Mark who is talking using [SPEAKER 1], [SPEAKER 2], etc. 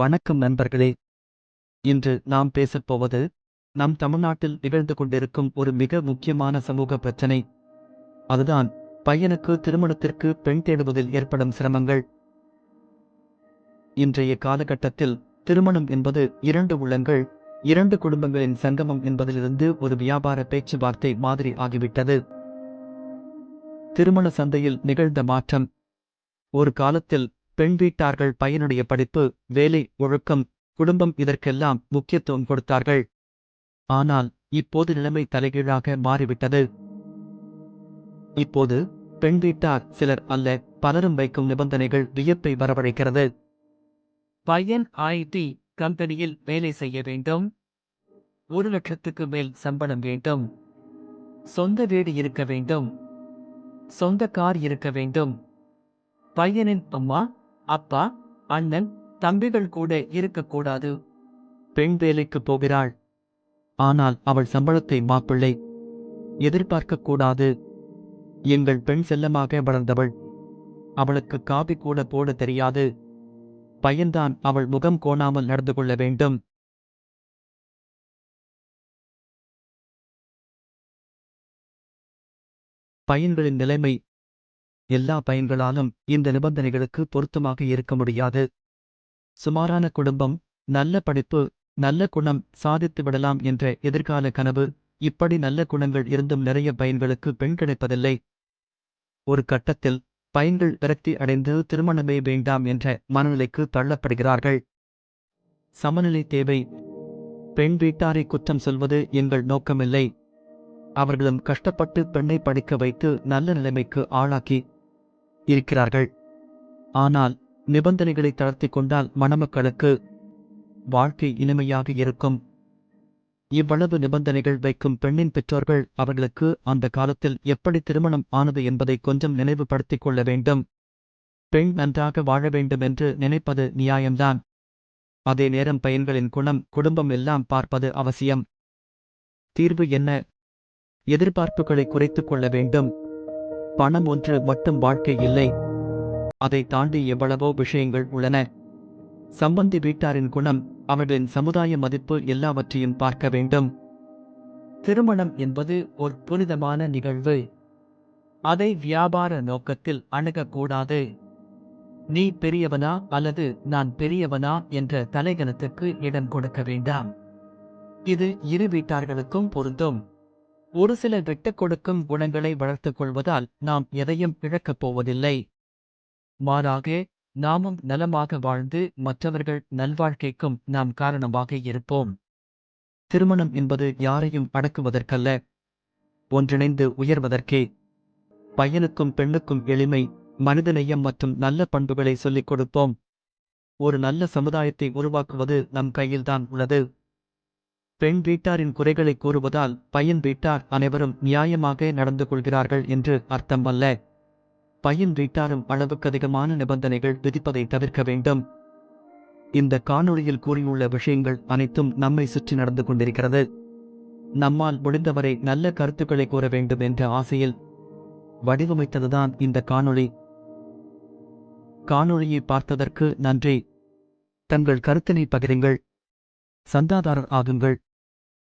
[SPEAKER 1] வணக்கம் நண்பர்களே. இன்று நாம் பேசப்போவது நம் தமிழ்நாட்டில் நிகழ்ந்து கொண்டிருக்கும் ஒரு மிக முக்கியமான சமூக பிரச்சனை. அதுதான் பையனுக்கு திருமணத்திற்கு பெண் தேடுவதில் ஏற்படும் சிரமங்கள். இன்றைய காலகட்டத்தில் திருமணம் என்பது இரண்டு உள்ளங்கள் இரண்டு குடும்பங்களின் சங்கமம் என்பதிலிருந்து ஒரு வியாபார பேச்சுவார்த்தை மாதிரி ஆகிவிட்டது. திருமண சந்தையில் நிகழ்ந்த மாற்றம். ஒரு காலத்தில் பெண் வீட்டார்கள் பையனுடைய படிப்பு வேலை ஒழுக்கம் குடும்பம் இதற்கெல்லாம் முக்கியத்துவம் கொடுத்தார்கள். ஆனால் இப்போது நிலைமை தலைகீழாக மாறிவிட்டது. இப்போது பெண் வீட்டார் சிலர் அல்ல பலரும் வைக்கும் நிபந்தனைகள் வியப்பை வரவழைக்கிறது. பையன் ஐடி கம்பெனியில் வேலை செய்ய வேண்டும். ஒரு லட்சத்துக்கு மேல் சம்பளம் வேண்டும். சொந்த வீடு இருக்க வேண்டும். சொந்த கார் இருக்க வேண்டும். பையனின் அம்மா அப்பா அண்ணன் தம்பிகள் கூட இருக்கக்கூடாது. பெண் வேலைக்கு போகிறாள். ஆனால் அவள் சம்பளத்தை மாப்பிள்ளை எதிர்பார்க்க கூடாது. எங்கள் பெண் செல்லமாக வளர்ந்தவள். அவளுக்கு காபி கூட போட தெரியாது. பையன்தான் அவள் முகம் கோணாமல் நடந்து கொள்ள வேண்டும். பையன்களின் நிலைமை எல்லா பயன்களாலும் இந்த நிபந்தனைகளுக்கு பொருத்தமாக இருக்க முடியாது. சுமாரான குடும்பம் நல்ல படிப்பு நல்ல குணம் சாதித்து விடலாம் என்ற எதிர்கால கனவு இப்படி நல்ல குணங்கள் இருந்தும் நிறைய பயன்களுக்கு பெண் கிடைப்பதில்லை. ஒரு கட்டத்தில் பயன்கள் விரக்தி அடைந்து திருமணமே வேண்டாம் என்ற மனநிலைக்கு தள்ளப்படுகிறார்கள். சமநிலை தேவை. பெண் வீட்டாரை குற்றம் சொல்வது எங்கள் நோக்கமில்லை. அவர்களும் கஷ்டப்பட்டு பெண்ணை படிக்க வைத்து நல்ல நிலைமைக்கு ஆளாக்கி இருக்கிறார்கள். ஆனால் நிபந்தனைகளை தளர்த்திக் கொண்டால் மணமக்களுக்கு வாழ்க்கை இனிமையாக இருக்கும். இவ்வளவு நிபந்தனைகள் வைக்கும் பெண்ணின் பெற்றோர்கள் அவர்களுக்கு அந்த காலத்தில் எப்படி திருமணம் ஆனது என்பதை கொஞ்சம் நினைவுபடுத்திக் கொள்ள வேண்டும். பெண் நன்றாக வாழ வேண்டும் என்று நினைப்பது நியாயம்தான். அதே நேரம் பையன்களின் குணம் குடும்பம் எல்லாம் பார்ப்பது அவசியம். தீர்வு என்ன? எதிர்பார்ப்புகளை குறைத்துக் கொள்ள வேண்டும். பணம் ஒன்று மட்டும் வாழ்க்கை இல்லை. அதை தாண்டி எவ்வளவோ விஷயங்கள் உள்ளன. சம்பந்தி வீட்டாரின் குணம் அவர்களின் சமுதாய மதிப்பு எல்லாவற்றையும் பார்க்க வேண்டும். திருமணம் என்பது ஒரு புனிதமான நிகழ்வு. அதை வியாபார நோக்கத்தில் அணுகக்கூடாது. நீ பெரியவனா அல்லது நான் பெரியவனா என்ற தலைகணத்துக்கு இடம் கொடுக்க வேண்டாம். இது இரு வீட்டார்களுக்கும் பொருந்தும். ஒரு சில விட்டுக் கொடுக்கும் குணங்களை வளர்த்துக் கொள்வதால் நாம் எதையும் இழக்கப் போவதில்லை. மாறாக நாமும் நலமாக வாழ்ந்து மற்றவர்கள் நல்வாழ்க்கைக்கும் நாம் காரணமாக இருப்போம். திருமணம் என்பது யாரையும் அடக்குவதற்கல்ல. ஒன்றிணைந்து உயர்வதற்கே. பையனுக்கும் பெண்ணுக்கும் எளிமை மனிதநேயம் மற்றும் நல்ல பண்புகளை சொல்லிக் கொடுப்போம். ஒரு நல்ல சமுதாயத்தை உருவாக்குவது நம் கையில்தான் உள்ளது. பெண் வீட்டாரின் குறைகளை கூறுவதால் பையன் வீட்டார் அனைவரும் நியாயமாக நடந்து கொள்கிறார்கள் என்று அர்த்தம் அல்ல. பையன் வீட்டாரும் அளவுக்கு அதிகமான நிபந்தனைகள் விதிப்பதை தவிர்க்க வேண்டும். இந்த காணொளியில் கூறியுள்ள விஷயங்கள் அனைத்தும் நம்மை சுற்றி நடந்து கொண்டிருக்கிறது. நம்மால் முடிந்தவரை நல்ல கருத்துக்களை கூற வேண்டும் என்ற ஆசையில் வடிவமைத்ததுதான் இந்த காணொளி. காணொளியை பார்த்ததற்கு நன்றி. தங்கள் கருத்தினை பகிருங்கள். சந்தாதாரர் ஆகுங்கள்.